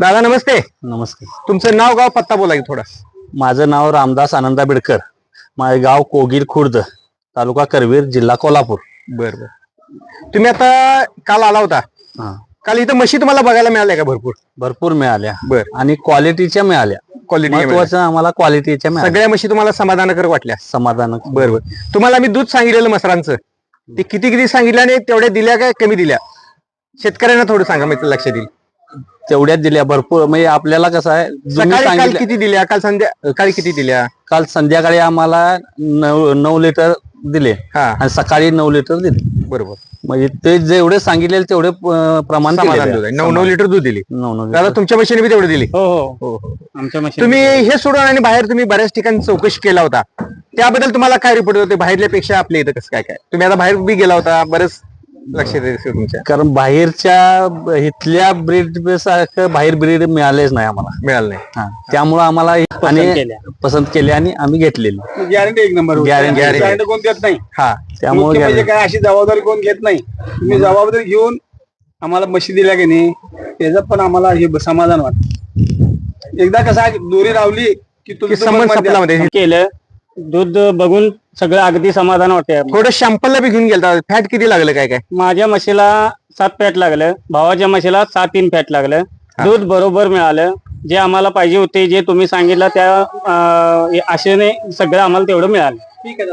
दादा नमस्ते. नमस्कार तुमचं नाव गाव पत्ता बोला की थोडा. माझं नाव रामदास आनंदा बिडकर. माझे गाव कोगीर खुर्द तालुका करवीर जिल्हा कोल्हापूर. बर बर. तुम्ही आता काल आला होता. हा. काल इथं म्हशी तुम्हाला बघायला मिळाल्या का भरपूर? भरपूर मिळाल्या. बर. आणि क्वालिटीच्या मिळाल्या. क्वालिटी महत्वाचं आम्हाला क्वालिटीच्या मिळाल्या. सगळ्या म्हशी तुम्हाला समाधानकर वाटल्या. समाधान बर बर. तुम्हाला मी दूध सांगितलेलं मसरांचं. ते किती किती सांगितलं आणि तेवढ्या दिल्या काय कमी दिल्या? शेतकऱ्यांना थोडं सांगा मी लक्षात येईल तेवढ्याच दिल्या भरपूर. म्हणजे आपल्याला कसं आहे तुम्ही सकाळी काल सांगितलं किती दिल्या? काल संध्या काल किती दिल्या? काल संध्याकाळी आम्हाला नऊ नऊ लिटर दिले. हा. आणि सकाळी नऊ लिटर दिले. बरोबर. म्हणजे ते जेवढे सांगितले तेवढे अं, प्रमाण समाधान दिलेलं दूध आहे. आहे. नऊ नऊ लिटर दूध दिली. नऊ नऊ दादा लिटर. तुमच्या मशीने बी तेवढी दिली. हो हो. हो हो. आमच्या मशीन तुम्ही हे सोडून आणि बाहेर तुम्ही बऱ्याच ठिकाणी चौकशी केला होता. त्याबद्दल तुम्हाला काय रिपोर्ट होते? बाहेरल्या पेक्षा आपल्या इथं कसं काय काय? तुम्ही आता बाहेर बी गेला होता बरंच लक्ष द्यायचं तुमच्या. कारण बाहेरच्या इथल्या ब्रीड सारखं बाहेर ब्रीड मिळालेच नाही आम्हाला. मिळालं नाही. हा. त्यामुळं आम्हाला हे आणि केल्या. पसंत केले आणि आम्ही घेतलेली. गॅरंटी एक नंबर Guarantee. गॅरंटी कोण देत नाही. हा. त्यामुळे मुख्य म्हणजे. काय अशी जबाबदारी कोण घेत नाही. तुम्ही जबाबदारी घेऊन आम्हाला म्हशी दिल्या की नाही त्याचं पण आम्हाला हे समाधान वाटत. एकदा कसं आहे, दोरी लावली की संबंध संपला मध्ये. केलं. दूध बघून सगळं अगदी समाधान वाटते थोडं शॅम्पलला बी घेऊन गेलता. फॅट किती लागलं काय काय? माझ्या म्हशीला सात फॅट लागलं. भावाच्या म्हशीला सात तीन फॅट लागलं. दूध बरोबर मिळालं. जे आम्हाला पाहिजे होते जे तुम्ही सांगितलं त्या अं, आशेने सगळं आम्हाला तेवढं मिळालं. ठीक आहे